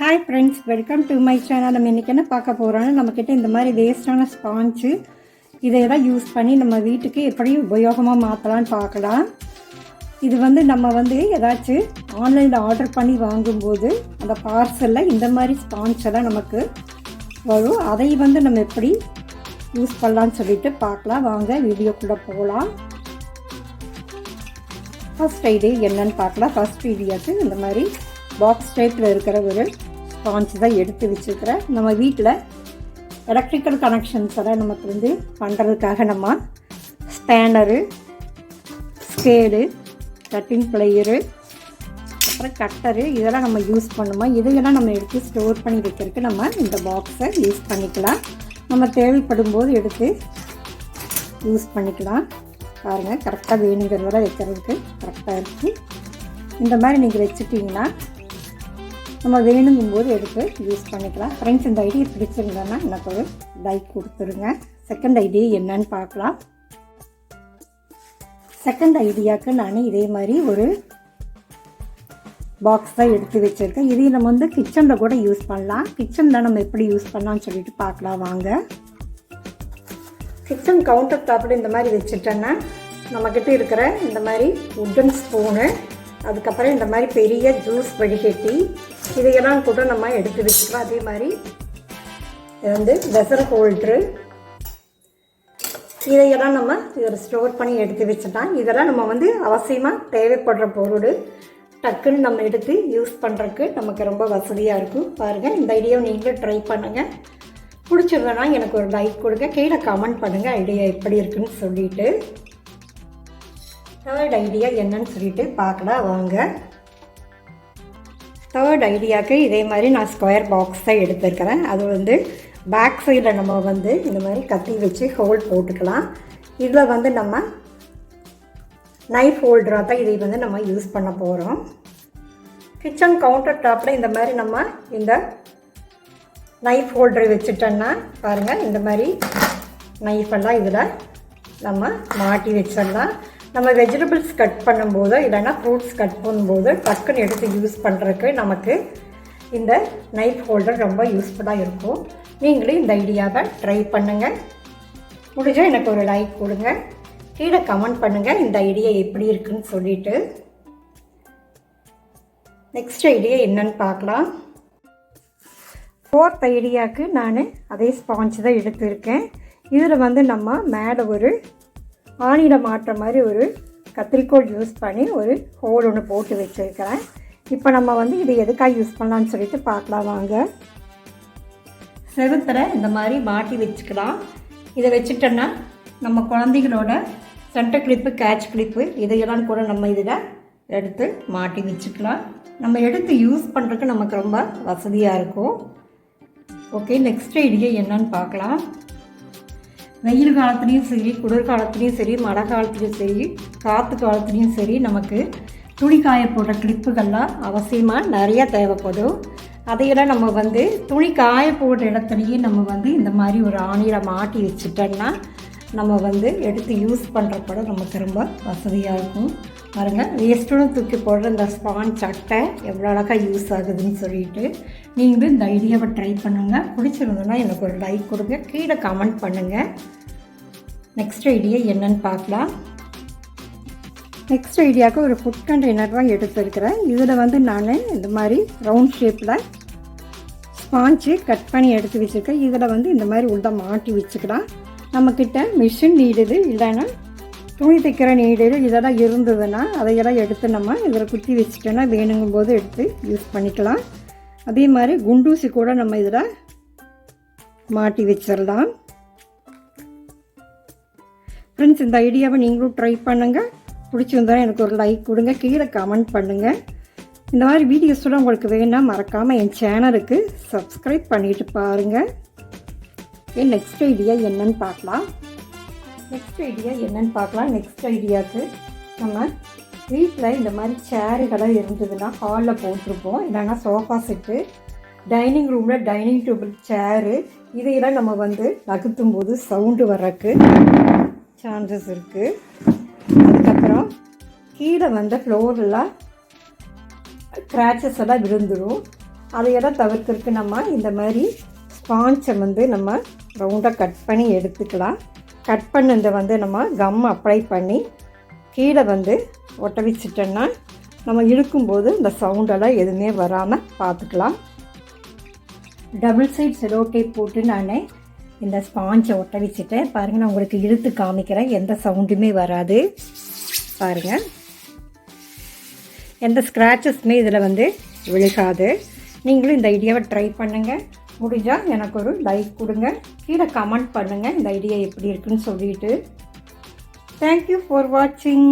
Hi friends welcome to my channel நம்ம இன்றைக்கி என்ன பார்க்க போகிறோம்னா நம்மக்கிட்ட இந்த மாதிரி வேஸ்டான ஸ்பாஞ்சு இதையெல்லாம் யூஸ் பண்ணி நம்ம வீட்டுக்கு எப்படி உபயோகமாக மாற்றலாம்னு பார்க்கலாம். இது வந்து நம்ம வந்து ஏதாச்சும் ஆன்லைனில் ஆர்டர் பண்ணி வாங்கும்போது அந்த பார்சலில் இந்த மாதிரி ஸ்பாஞ்ச் எல்லாம் நமக்கு வரும். அதை வந்து நம்ம எப்படி யூஸ் பண்ணலான்னு சொல்லிட்டு பார்க்கலாம். வாங்க வீடியோக்குள்ளே போகலாம் ஃபஸ்ட் ஐடி என்னன்னு பார்க்கலாம். ஃபர்ஸ்ட் ஐடியாக்கு இந்த மாதிரி பாக்ஸ் டைப்பில் இருக்கிற ஒரு ஸ்பாஞ்ச் தான் எடுத்து வச்சுருக்கிறேன் நம்ம வீட்டில் எலக்ட்ரிக்கல் கனெக்ஷன்ஸ் எல்லாம் நமக்கு வந்து பண்ணுறதுக்காக நம்ம ஸ்பேனரு ஸ்கேலு கட்டிங் பிளேயரு அப்புறம் கட்டரு இதெல்லாம் நம்ம யூஸ் பண்ணுவோம் இதையெல்லாம் நம்ம எடுத்து ஸ்டோர் பண்ணி வைக்கிறதுக்கு நம்ம இந்த பாக்ஸை யூஸ் பண்ணிக்கலாம். நம்ம தேவைப்படும் போது எடுத்து யூஸ் பண்ணிக்கலாம். பாருங்கள் கரெக்டாக வேணுங்கிறதெல்லாம் வைக்கிறதுக்கு கரெக்டாக இருக்குது இந்த மாதிரி நீங்கள் வச்சுட்டிங்கன்னா நம்ம வேணுங்கும்போது எடுத்து யூஸ் பண்ணிக்கலாம். ஃப்ரெண்ட்ஸ் இந்த ஐடியா பிடிச்சிருந்தோன்னா எனக்கு ஒரு லைக் கொடுத்துருங்க. செகண்ட் ஐடியா என்னன்னு பார்க்கலாம். செகண்ட் ஐடியாவுக்கு நான் இதே மாதிரி ஒரு பாக்ஸ் தான் எடுத்து வச்சுருக்கேன். இதையும் நம்ம வந்து கிச்சனில் கூட யூஸ் பண்ணலாம். கிச்சனில் நம்ம எப்படி யூஸ் பண்ணலாம்னு சொல்லிட்டு பார்க்கலாம் வாங்க. கிச்சன் கவுண்டர் டாப்பில் இந்த மாதிரி வச்சுட்டேன்னா நம்மக்கிட்ட இருக்கிற இந்த மாதிரி உட்டன் ஸ்பூனு அதுக்கப்புறம் இந்த மாதிரி பெரிய ஜூஸ் வடிகட்டி இதையெல்லாம் கூட நம்ம எடுத்து வச்சுக்கலாம். அதே மாதிரி இது வந்து வெசல் ஹோல்ட்ரு. இதையெல்லாம் நம்ம இதில் ஸ்டோர் பண்ணி எடுத்து வச்சுட்டோம் இதெல்லாம் நம்ம வந்து அவசியமாக தேவைப்படுற பொருள் டக்குன்னு நம்ம எடுத்து யூஸ் பண்ணுறதுக்கு நமக்கு ரொம்ப வசதியாக இருக்கும். பாருங்கள் இந்த ஐடியாவை நீங்களும் ட்ரை பண்ணுங்கள் பிடிச்சிருந்தனா எனக்கு ஒரு லைக் கொடுங்க. கீழே கமெண்ட் பண்ணுங்கள் ஐடியா எப்படி இருக்குன்னு சொல்லிட்டு. தேர்ட் ஐடியா என்னன்னு சொல்லிட்டு பார்க்கலாம் வாங்க. தேர்ட் ஐடியாவுக்கு இதே மாதிரி நான் ஸ்கொயர் பாக்ஸ் தான் எடுத்திருக்கிறேன். அது வந்து பேக் சைடில் நம்ம வந்து இந்த மாதிரி கத்தி வச்சு ஹோல் போட்டுக்கலாம். இதில் வந்து நம்ம நைஃப் ஹோல்டராக தான் இதை வந்து நம்ம யூஸ் பண்ண போகிறோம் கிச்சன் கவுண்டர் டாப்பில் இந்த மாதிரி நம்ம இந்த நைஃப் ஹோல்டர் வச்சுட்டோன்னா பாருங்கள் இந்த மாதிரி நைஃபெல்லாம் இதில் நம்ம மாட்டி வச்சிடலாம். நம்ம வெஜிடபிள்ஸ் கட் பண்ணும்போது இல்லைன்னா ஃப்ரூட்ஸ் கட் பண்ணும்போது டக்குன்னு எடுத்து யூஸ் பண்ணுறதுக்கு நமக்கு இந்த நைஃப் ஹோல்டர் ரொம்ப யூஸ்ஃபுல்லாக இருக்கும். நீங்களும் இந்த ஐடியாவை ட்ரை பண்ணுங்கள் முடிஞ்சால் எனக்கு ஒரு லைக் கொடுங்க. கீழே கமெண்ட் பண்ணுங்கள் இந்த ஐடியா எப்படி இருக்குன்னு சொல்லிட்டு. நெக்ஸ்ட் ஐடியா என்னன்னு பார்க்கலாம். ஃபோர்த் ஐடியாவுக்கு நான் அதே ஸ்பாஞ்ச் தான் எடுத்திருக்கேன். இதில் வந்து நம்ம மேலே ஒரு ஆணிட மாட்டுற மாதிரி ஒரு கத்திரிக்கோல் யூஸ் பண்ணி ஒரு ஹோல் ஒன்று போட்டு வச்சுருக்கிறேன். இப்போ நம்ம வந்து இதை எதுக்காக யூஸ் பண்ணலான்னு சொல்லிட்டு பார்க்கலாம் வாங்க. செவுத்தில் இந்த மாதிரி மாட்டி வச்சுக்கலாம். இதை வச்சுட்டோன்னா நம்ம குழந்தைகளோட சென்டர் கிளிப்பு கேட்ச் கிளிப்பு இதையெல்லாம் கூட நம்ம இதில் எடுத்து மாட்டி வச்சுக்கலாம். நம்ம எடுத்து யூஸ் பண்ணுறதுக்கு நமக்கு ரொம்ப வசதியாக இருக்கும். ஓகே நெக்ஸ்ட் ஐடியா என்னன்னு பார்க்கலாம். வெயில் காலத்துலேயும் சரி குளிர் காலத்துலேயும் சரி மழை காலத்துலேயும் சரி காற்று காலத்துலேயும் சரி நமக்கு துணி காய போடுற கிளிப்புகள்லாம் அவசியமாக நிறையா தேவைப்படும். அதையெல்லாம் நம்ம வந்து துணி காய போடுற இடத்துலையே நம்ம வந்து இந்த மாதிரி ஒரு ஆணியில் மாட்டி வச்சுட்டோம்னா நம்ம வந்து எடுத்து யூஸ் பண்ணுறப்பட நமக்கு ரொம்ப வசதியாக இருக்கும். பாருங்கள் வேஸ்ட்டுன்னு தூக்கி போடுற இந்த ஸ்பான் சட்டை எவ்வளோ அழகாக யூஸ் ஆகுதுன்னு சொல்லிட்டு நீங்களும் இந்த ஐடியாவை ட்ரை பண்ணுங்கள் பிடிச்சிருந்தோன்னா எனக்கு ஒரு லைக் கொடுங்க. கீழே கமெண்ட் பண்ணுங்கள் நெக்ஸ்ட் ஐடியா என்னன்னு பார்க்கலாம். நெக்ஸ்ட் ஐடியாவுக்கு ஒரு ஃபுட் கண்டெய்னர் தான் எடுத்துருக்கிறேன். இதில் வந்து நான் இந்த மாதிரி ரவுண்ட் ஷேப்பில் ஸ்பாஞ்சு கட் பண்ணி எடுத்து வச்சுருக்கேன். இதில் வந்து இந்த மாதிரி உள்ள மாட்டி வச்சுக்கலாம். நம்மக்கிட்ட மிஷின் நீடுது. இல்லைன்னா துணி தைக்கிற நீடுது இதெல்லாம் இருந்ததுன்னா அதையெல்லாம் எடுத்து நம்ம இதில் குத்தி வச்சுட்டோன்னா வேணுங்கும் போது எடுத்து யூஸ் பண்ணிக்கலாம். அதே மாதிரி குண்டூசி கூட நம்ம இதில் மாட்டி வச்சிடலாம். ஃப்ரெண்ட்ஸ் இந்த ஐடியாவை நீங்களும் ட்ரை பண்ணுங்கள் பிடிச்சிருந்தா எனக்கு ஒரு லைக் கொடுங்க. கீழே கமெண்ட் பண்ணுங்கள் இந்த மாதிரி வீடியோஸோட உங்களுக்கு வேணால் மறக்காமல் என் சேனலுக்கு சப்ஸ்கிரைப் பண்ணிட்டு பாருங்கள் ஓகே நெக்ஸ்ட் ஐடியா என்னன்னு பார்க்கலாம். நெக்ஸ்ட் ஐடியா என்னன்னு பார்க்கலாம். நெக்ஸ்ட் ஐடியாவுக்கு நம்ம வீட்டில் இந்த மாதிரி சேருகளாக இருந்ததுன்னா ஹாலில் போட்டிருப்போம். இல்லைன்னா சோஃபா செட்டு டைனிங் ரூமில் டைனிங் டேபிள் சேரு இதையெல்லாம் நம்ம வந்து நகர்த்தும் போது சவுண்டு வர்றதுக்கு சான்சஸ் இருக்குது அதுக்கப்புறம் கீழே வந்த ஃப்ளோரெல்லாம் கிராச்சஸ் எல்லாம் விழுந்துடும் அதையெல்லாம் தவிர்க்கிறதுக்கு நம்ம இந்த மாதிரி ஸ்பாஞ்சை வந்து நம்ம ரவுண்டாக கட் பண்ணி எடுத்துக்கலாம். கட் பண்ணதை வந்து நம்ம கம் அப்ளை பண்ணி கீழே வந்து ஒட்ட வச்சிட்டோன்னா நம்ம இழுக்கும்போது இந்த சவுண்டெல்லாம் எதுவுமே வராமல் பார்த்துக்கலாம். டபுள் சைட் செலோ டேப் போட்டு நான் இந்த ஸ்பாஞ்சை ஒட்ட வச்சுட்டேன். பாருங்கள் நான் உங்களுக்கு இழுத்து காமிக்கிறேன். எந்த சவுண்டுமே வராது. பாருங்கள் எந்த ஸ்க்ராச்சஸுமே இதில் வந்து விழுகாது. நீங்களும் இந்த ஐடியாவை ட்ரை பண்ணுங்கள் முடிஞ்சால் எனக்கு ஒரு லைக் கொடுங்க. கீழே கமெண்ட் பண்ணுங்கள் இந்த ஐடியா எப்படி இருக்குன்னு சொல்லிட்டு. தேங்க்யூ ஃபார் வாட்சிங்